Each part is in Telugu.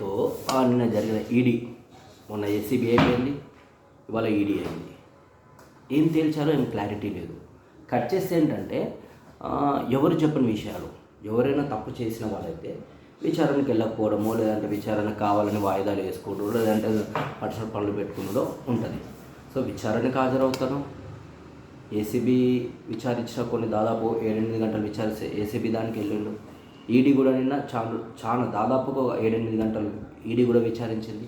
సో ఆ నిన్న జరిగిన ఈడీ మొన్న ఏసీబీ అయిపోయింది ఇవాళ ఈడీ అయింది. ఏం తేల్చాలో ఏం క్లారిటీ లేదు. కట్ చేస్తే ఏంటంటే ఎవరు చెప్పని విషయాలు ఎవరైనా తప్పు చేసిన వాళ్ళైతే విచారణకి వెళ్ళకపోవడమో లేదంటే విచారణ కావాలని వాయిదాలు వేసుకోవడం లేదంటే పర్సనల్ పనులు పెట్టుకున్నదో ఉంటుంది. సో విచారణకు హాజరవుతాను. ఏసీబీ విచారించిన కొన్ని దాదాపు ఏడెనిమిది గంటలు విచారిస్తే ఏసీబీ దానికి వెళ్ళిండు. ఈడీ కూడా నిన్న చాలా చాలా దాదాపుగా ఒక ఏడెనిమిది గంటలు ఈడీ కూడా విచారించింది.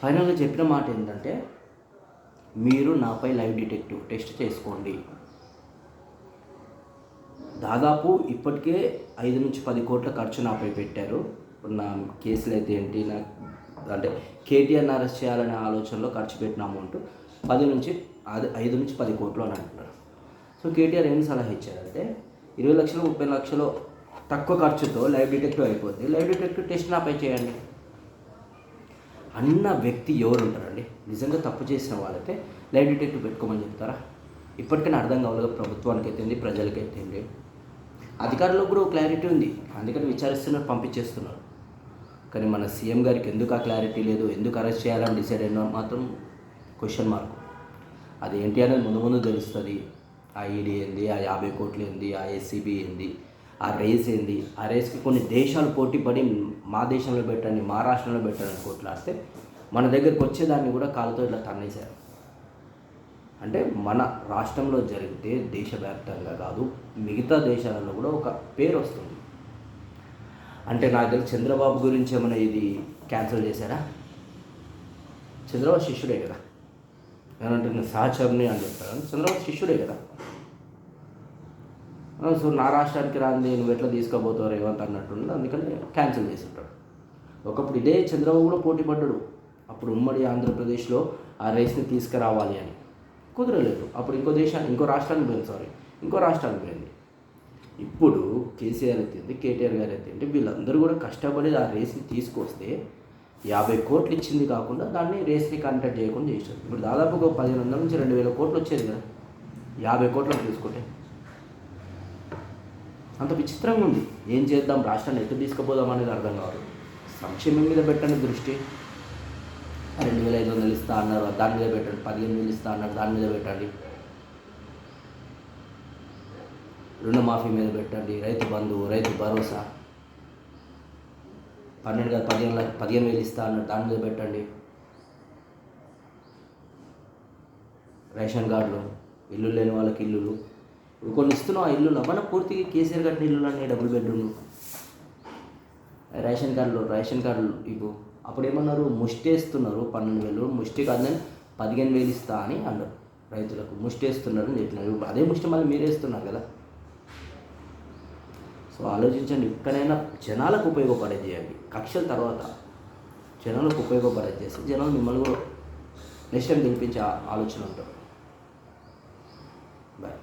ఫైనల్గా చెప్పిన మాట ఏంటంటే మీరు నాపై లైవ్ డిటెక్టివ్ టెస్ట్ చేసుకోండి. దాదాపు ఇప్పటికే ఐదు నుంచి పది కోట్ల ఖర్చు నాపై పెట్టారు. నా కేసులు అయితే ఏంటి నా అంటే కేటీఆర్ని అరెస్ట్ చేయాలనే ఆలోచనలో ఖర్చు పెట్టిన అమౌంట్ పది నుంచి అది ఐదు నుంచి పది కోట్లు అని అంటున్నారు. సో కేటీఆర్ ఏం సలహా ఇచ్చారంటే ఇరవై లక్షలు ముప్పై లక్షలు తక్కువ ఖర్చుతో లైవ్ డిటెక్టివ్ అయిపోతుంది లైవ్ డిటెక్టివ్ టెస్ట్ నాపై చేయండి అన్న వ్యక్తి ఎవరు ఉంటారండి? నిజంగా తప్పు చేసిన వాళ్ళైతే లైవ్ డిటెక్టివ్ పెట్టుకోమని చెప్తారా? ఇప్పటికైనా అర్థం కావాలి ప్రభుత్వానికి అయితేంది ప్రజలకి అయితేంది. అధికారులకు కూడా క్లారిటీ ఉంది. అందుకని విచారిస్తున్నారు పంపించేస్తున్నారు. కానీ మన సీఎం గారికి ఎందుకు ఆ క్లారిటీ లేదు? ఎందుకు అరెస్ట్ చేయాలని డిసైడ్ అయినా మాత్రం క్వశ్చన్ మార్క్. అది ఏంటి అనేది ముందు ముందు తెలుస్తుంది. ఆ ఈడీ ఏంది? ఆ యాభై కోట్లు ఏంది? ఆ ఎస్సీబీ ఏంది? ఆ రేస్ ఏంది? ఆ రేస్కి కొన్ని దేశాలు పోటీ పడి మా దేశంలో పెట్టండి మా రాష్ట్రంలో పెట్టండి కొట్లాడితే మన దగ్గరికి వచ్చేదాన్ని కూడా కాలుతో ఇట్లా తన్నేశారు. అంటే మన రాష్ట్రంలో జరిగితే దేశవ్యాప్తంగా కాదు మిగతా దేశాలలో కూడా ఒక పేరు వస్తుంది. అంటే నాకు తెలిసి చంద్రబాబు గురించి ఏమైనా ఇది క్యాన్సిల్ చేశారా? చంద్రబాబు శిష్యుడే కదా. ఏమంటే నేను సహచరుని అని చెప్తాను. చంద్రబాబు శిష్యుడే కదా. సో నా రాష్ట్రానికి రాంది నువ్వు ఎట్లా తీసుకోబోతావు రేవంత్ అన్నట్టుండి అందుకని క్యాన్సిల్ చేసి ఉంటాడు ఒకప్పుడు ఇదే చంద్రబాబు కూడా పోటీ పడ్డాడు. అప్పుడు ఉమ్మడి ఆంధ్రప్రదేశ్లో ఆ రేస్ని తీసుకురావాలి అని. కుదరలేదు. అప్పుడు ఇంకో దేశాన్ని ఇంకో రాష్ట్రానికి పోయింది సారీ ఇంకో రాష్ట్రానికి పోయింది. ఇప్పుడు కేసీఆర్ ఎత్తింది కేటీఆర్ గారు ఎత్తింది వీళ్ళందరూ కూడా కష్టపడి ఆ రేస్ని తీసుకొస్తే యాభై కోట్లు ఇచ్చింది కాకుండా దాన్ని రేస్ని కంటెక్ట్ చేయకుండా చేశారు. ఇప్పుడు దాదాపు ఒక పదిహేను వందల నుంచి రెండు వేల కోట్లు వచ్చేది కదా. యాభై కోట్లు తీసుకుంటే. అంత విచిత్రంగా ఉంది. ఏం చేద్దాం? రాష్ట్రాన్ని ఎత్తు తీసుకుపోదాం అనేది అర్థం కాదు సంక్షేమం మీద పెట్టండి దృష్టి. రెండు వేల ఐదు వందలు ఇస్తా అన్నారు. దాని మీద పెట్టండి. పదిహేను వేలు ఇస్తా అన్నారు. దాని మీద పెట్టండి. రుణమాఫీ మీద పెట్టండి. రైతు బంధువు రైతు భరోసా. పన్నెండు కాదు పదిహేను లక్ష పదిహేను వేలు ఇస్తా అన్నారు. దాని మీద పెట్టండి. రేషన్ కార్డులు ఇల్లు లేని వాళ్ళకి ఇల్లులు. కొన్ని ఇస్తున్నాం ఆ ఇల్లులో మన పూర్తిగా కేసీఆర్ కట్టిన ఇల్లులు అన్నీ డబుల్ బెడ్రూమ్లు రేషన్ కార్డులు రేషన్ కార్డులు ఇవ్వు. అప్పుడు ఏమన్నారు? ముష్టి వేస్తున్నారు పన్నెండు వేలు ముష్టి కాదని పదిహేను వేలు ఇస్తా అని అన్నారు రైతులకు. ముష్టి వేస్తున్నారు అని చెప్పినారు. అదే ముష్టి మళ్ళీ మీరు వేస్తున్నారు కదా. సో ఆలోచించండి ఇక్కడైనా జనాలకు ఉపయోగపడే చేయండి కక్షల తర్వాత జనాలకు ఉపయోగపడే చేసి జనాలు మిమ్మల్ని కూడా నెక్స్ట్ టైం గెలిపించే ఆలోచన ఉంటారు బాయ్